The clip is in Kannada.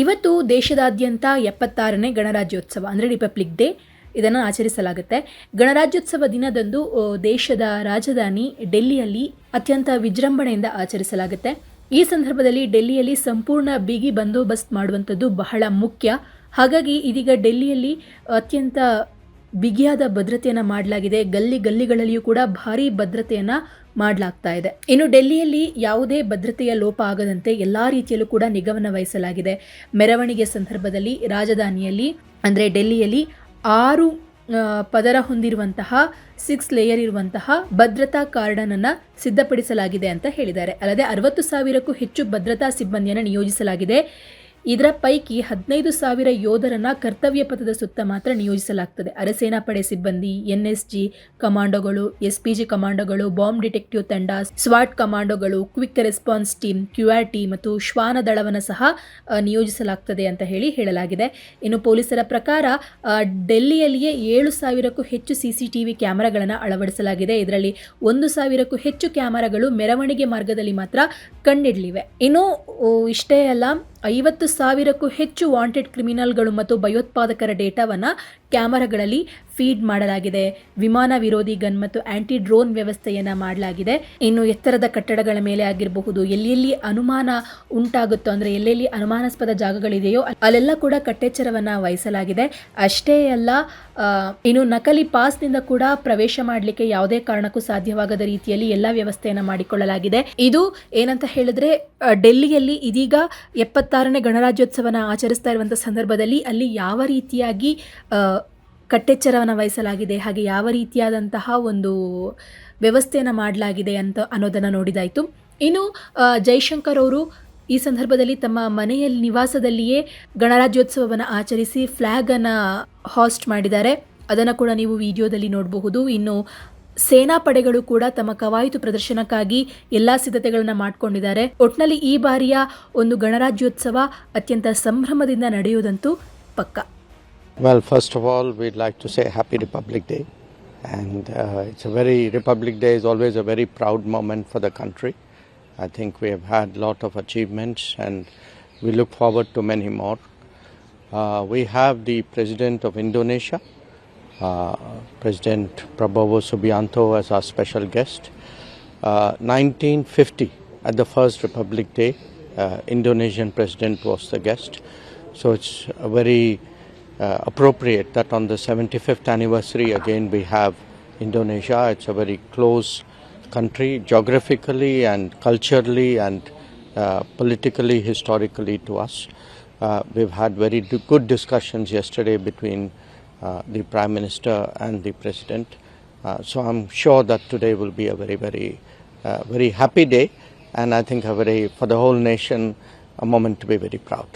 ಇವತ್ತು ದೇಶದಾದ್ಯಂತ ಎಪ್ಪತ್ತಾರನೇ ಗಣರಾಜ್ಯೋತ್ಸವ, ಅಂದರೆ ರಿಪಬ್ಲಿಕ್ ಡೇ ಇದನ್ನು ಆಚರಿಸಲಾಗುತ್ತೆ. ಗಣರಾಜ್ಯೋತ್ಸವ ದಿನದಂದು ದೇಶದ ರಾಜಧಾನಿ ಡೆಲ್ಲಿಯಲ್ಲಿ ಅತ್ಯಂತ ವಿಜೃಂಭಣೆಯಿಂದ ಆಚರಿಸಲಾಗುತ್ತೆ. ಈ ಸಂದರ್ಭದಲ್ಲಿ ಡೆಲ್ಲಿಯಲ್ಲಿ ಸಂಪೂರ್ಣ ಬಿಗಿ ಬಂದೋಬಸ್ತ್ ಮಾಡುವಂಥದ್ದು ಬಹಳ ಮುಖ್ಯ. ಹಾಗಾಗಿ ಇದೀಗ ಡೆಲ್ಲಿಯಲ್ಲಿ ಅತ್ಯಂತ ಬಿಗಿಯಾದ ಭದ್ರತೆಯನ್ನು ಮಾಡಲಾಗಿದೆ. ಗಲ್ಲಿ ಗಲ್ಲಿಗಳಲ್ಲಿಯೂ ಕೂಡ ಭಾರಿ ಭದ್ರತೆಯನ್ನು ಮಾಡಲಾಗ್ತಾ ಇದೆ. ಇನ್ನು ಡೆಲ್ಲಿಯಲ್ಲಿ ಯಾವುದೇ ಭದ್ರತೆಯ ಲೋಪ ಆಗದಂತೆ ಎಲ್ಲ ರೀತಿಯಲ್ಲೂ ಕೂಡ ನಿಗಮನ ವಹಿಸಲಾಗಿದೆ. ಮೆರವಣಿಗೆ ಸಂದರ್ಭದಲ್ಲಿ ರಾಜಧಾನಿಯಲ್ಲಿ, ಅಂದರೆ ಡೆಲ್ಲಿಯಲ್ಲಿ ಆರು ಪದರ ಹೊಂದಿರುವಂತಹ ಸಿಕ್ಸ್ ಲೇಯರ್ ಇರುವಂತಹ ಭದ್ರತಾ ಕಾರ್ಡನನ್ನು ಸಿದ್ಧಪಡಿಸಲಾಗಿದೆ ಅಂತ ಹೇಳಿದ್ದಾರೆ. ಅಲ್ಲದೆ ಅರವತ್ತು ಸಾವಿರಕ್ಕೂ ಹೆಚ್ಚು ಭದ್ರತಾ ಸಿಬ್ಬಂದಿಯನ್ನು ನಿಯೋಜಿಸಲಾಗಿದೆ. ಇದರ ಪೈಕಿ ಹದಿನೈದು ಸಾವಿರ ಯೋಧರನ್ನ ಕರ್ತವ್ಯ ಪಥದ ಸುತ್ತ ಮಾತ್ರ ನಿಯೋಜಿಸಲಾಗ್ತದೆ. ಅರೆಸೇನಾ ಪಡೆ ಸಿಬ್ಬಂದಿ, ಎನ್ಎಸ್ಜಿ ಕಮಾಂಡೋಗಳು, ಎಸ್ಪಿಜಿ ಕಮಾಂಡೋಗಳು, ಬಾಂಬ್ ಡಿಟೆಕ್ಟಿವ್ ತಂಡ, ಸ್ವಾಟ್ ಕಮಾಂಡೋಗಳು, quick response team, QR T ಮತ್ತು ಶ್ವಾನ ದಳವನ್ನು ಸಹ ನಿಯೋಜಿಸಲಾಗ್ತದೆ ಅಂತ ಹೇಳಿ ಹೇಳಲಾಗಿದೆ. ಇನ್ನು ಪೊಲೀಸರ ಪ್ರಕಾರ ಡೆಲ್ಲಿಯಲ್ಲಿಯೇ ಏಳು ಸಾವಿರಕ್ಕೂ ಹೆಚ್ಚು ಸಿಸಿಟಿವಿ ಕ್ಯಾಮೆರಾಗಳನ್ನು ಅಳವಡಿಸಲಾಗಿದೆ. ಇದರಲ್ಲಿ ಒಂದು ಸಾವಿರಕ್ಕೂ ಹೆಚ್ಚು ಕ್ಯಾಮೆರಾಗಳು ಮೆರವಣಿಗೆ ಮಾರ್ಗದಲ್ಲಿ ಮಾತ್ರ ಕಂಡಿಡ್ಲಿವೆ ಇನ್ನು ಇಷ್ಟೇ ಅಲ್ಲ ಐವತ್ತು ಸಾವಿರಕ್ಕೂ ಹೆಚ್ಚು ವಾಂಟೆಡ್ ಕ್ರಿಮಿನಲ್ಗಳು ಮತ್ತು ಭಯೋತ್ಪಾದಕರ ಡೇಟಾವನ್ನು ಕ್ಯಾಮರಾಗಳಲ್ಲಿ ಫೀಡ್ ಮಾಡಲಾಗಿದೆ. ವಿಮಾನ ವಿರೋಧಿ ಗನ್ ಮತ್ತು ಆಂಟಿ ಡ್ರೋನ್ ವ್ಯವಸ್ಥೆಯನ್ನು ಮಾಡಲಾಗಿದೆ. ಇನ್ನು ಎತ್ತರದ ಕಟ್ಟಡಗಳ ಮೇಲೆ ಆಗಿರಬಹುದು, ಎಲ್ಲೆಲ್ಲಿ ಅನುಮಾನ ಉಂಟಾಗುತ್ತೋ, ಅಂದರೆ ಎಲ್ಲೆಲ್ಲಿ ಅನುಮಾನಾಸ್ಪದ ಜಾಗಗಳಿದೆಯೋ, ಅಲ್ಲೆಲ್ಲ ಕೂಡ ಕಟ್ಟೆಚ್ಚರವನ್ನು ವಹಿಸಲಾಗಿದೆ. ಅಷ್ಟೇ ಅಲ್ಲ ಇನ್ನು ನಕಲಿ ಪಾಸ್ನಿಂದ ಕೂಡ ಪ್ರವೇಶ ಮಾಡಲಿಕ್ಕೆ ಯಾವುದೇ ಕಾರಣಕ್ಕೂ ಸಾಧ್ಯವಾಗದ ರೀತಿಯಲ್ಲಿ ಎಲ್ಲ ವ್ಯವಸ್ಥೆಯನ್ನು ಮಾಡಿಕೊಳ್ಳಲಾಗಿದೆ. ಇದು ಏನಂತ ಹೇಳಿದ್ರೆ ಡೆಲ್ಲಿಯಲ್ಲಿ ಇದೀಗ ಎಪ್ಪತ್ತಾರನೇ ಗಣರಾಜ್ಯೋತ್ಸವನ ಆಚರಿಸ್ತಾ ಇರುವಂಥ ಸಂದರ್ಭದಲ್ಲಿ ಅಲ್ಲಿ ಯಾವ ರೀತಿಯಾಗಿ ಕಟ್ಟೆಚ್ಚರವನ್ನು ವಹಿಸಲಾಗಿದೆ, ಹಾಗೆ ಯಾವ ರೀತಿಯಾದಂತಹ ಒಂದು ವ್ಯವಸ್ಥೆಯನ್ನು ಮಾಡಲಾಗಿದೆ ಅಂತ ಅನ್ನೋದನ್ನು ನೋಡಿದಾಯಿತು. ಇನ್ನು ಜೈಶಂಕರ್ ಅವರು ಈ ಸಂದರ್ಭದಲ್ಲಿ ತಮ್ಮ ಮನೆಯಲ್ಲಿ ನಿವಾಸದಲ್ಲಿಯೇ ಗಣರಾಜ್ಯೋತ್ಸವವನ್ನು ಆಚರಿಸಿ ಫ್ಲ್ಯಾಗನ್ನು ಹಾಸ್ಟ್ ಮಾಡಿದ್ದಾರೆ. ಅದನ್ನು ಕೂಡ ನೀವು ವಿಡಿಯೋದಲ್ಲಿ ನೋಡಬಹುದು. ಇನ್ನು, ಸೇನಾ ಪಡೆಗಳು ಕೂಡ ತಮ್ಮ ಕವಾಯತು ಪ್ರದರ್ಶನಕ್ಕಾಗಿ ಎಲ್ಲ ಸಿದ್ಧತೆಗಳನ್ನು ಮಾಡಿಕೊಂಡಿದ್ದಾರೆ. ಒಟ್ನಲ್ಲಿ ಈ ಬಾರಿಯ ಒಂದು ಗಣರಾಜ್ಯೋತ್ಸವ ಅತ್ಯಂತ ಸಂಭ್ರಮದಿಂದ ನಡೆಯುವುದಂತೂ ಪಕ್ಕ. Well, first of all, we'd like to say Happy Republic Day. And uh, it's a very, Republic Day is always a very proud moment for the country. I think we have had a lot of achievements and we look forward to many more. Uh, we have the President of Indonesia, uh, President Prabowo Subianto, as our special guest. Uh, 1950, at the first Republic Day, uh, Indonesian President was the guest. So it's a very appropriate that on the 75th anniversary again we have Indonesia. It's a very close country geographically and culturally and uh, politically, historically to us. Uh, we've had very good discussions yesterday between uh, the Prime Minister and the President. Uh, so I'm sure that today will be a very, very, uh, very happy day, and I think a very, for the whole nation, a moment to be very proud.